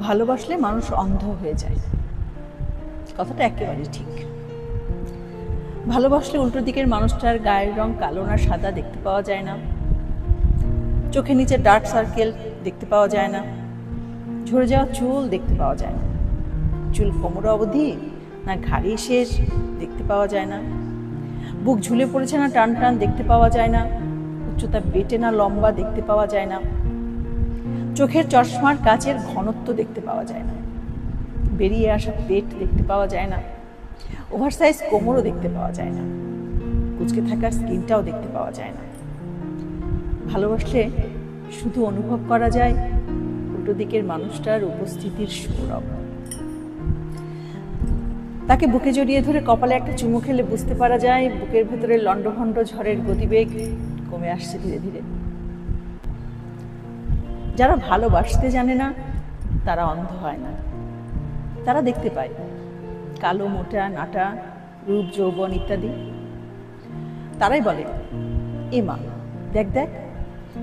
ভালোবাসলে মানুষ অন্ধ হয়ে যায়। কথাটা একেবারে ঠিক। ভালোবাসলে উল্টো দিকের মানুষটার গায়ের রং কালো না সাদা দেখতে পাওয়া যায় না। চোখের নিচে ডার্ক সার্কেল দেখতে পাওয়া যায় না। ঝরে যাওয়া চুল দেখতে পাওয়া যায় না। চুল কোমর অবধি না ঘাড়ি শেষ দেখতে পাওয়া যায় না। বুক ঝুলে পড়েছে না টান টান দেখতে পাওয়া যায় না। উচ্চতা বেটে না লম্বা দেখতে পাওয়া যায় না। চোখের চশমার কাচের ঘনত্ব দেখতে পাওয়া যায় না। বেরিয়ে আসা পেট দেখতে পাওয়া যায় না। ওভারসাইজ কোমরও দেখতে পাওয়া যায় না। কুচকে থাকা স্কিনটাও দেখতে পাওয়া যায় না। ভালোবাসলে শুধু অনুভব করা যায়, উল্টো দিকের মানুষটার উপস্থিতির সৌরভ। তাকে বুকে জড়িয়ে ধরে কপালে একটা চুমু খেলে বুঝতে পারা যায়, বুকের ভেতরে লণ্ডভণ্ড ঝড়ের গতিবেগ কমে আসছে ধীরে ধীরে। যারা ভালোবাসতে জানে না, তারা অন্ধ হয় না। তারা দেখতে পায়। কালো, মোটা, নাটা, রূপ, যৌবন ইত্যাদি। তারাই বলে, এ মা, দেখ দেখ,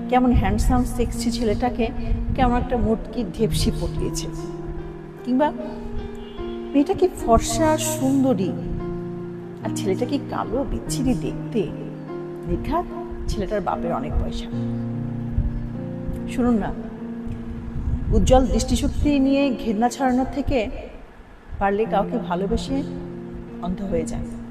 কেমন হ্যান্ডসাম সেক্সি ছেলেটাকে কেমন একটা মোটকি ঢেপসি পটিয়েছে। কিংবা মেয়েটা কি ফর্সা, সুন্দরী? আর ছেলেটা কি কালো, বিচ্ছিরি দেখতে? নির্ঘাত ছেলেটার বাপের অনেক পয়সা। শুনুন না। উজ্জ্বল দৃষ্টিশক্তি নিয়ে ঘেন্না ছাড়ানোর থেকে পারলে কাউকে ভালোবেসে অন্ধ হয়ে যায়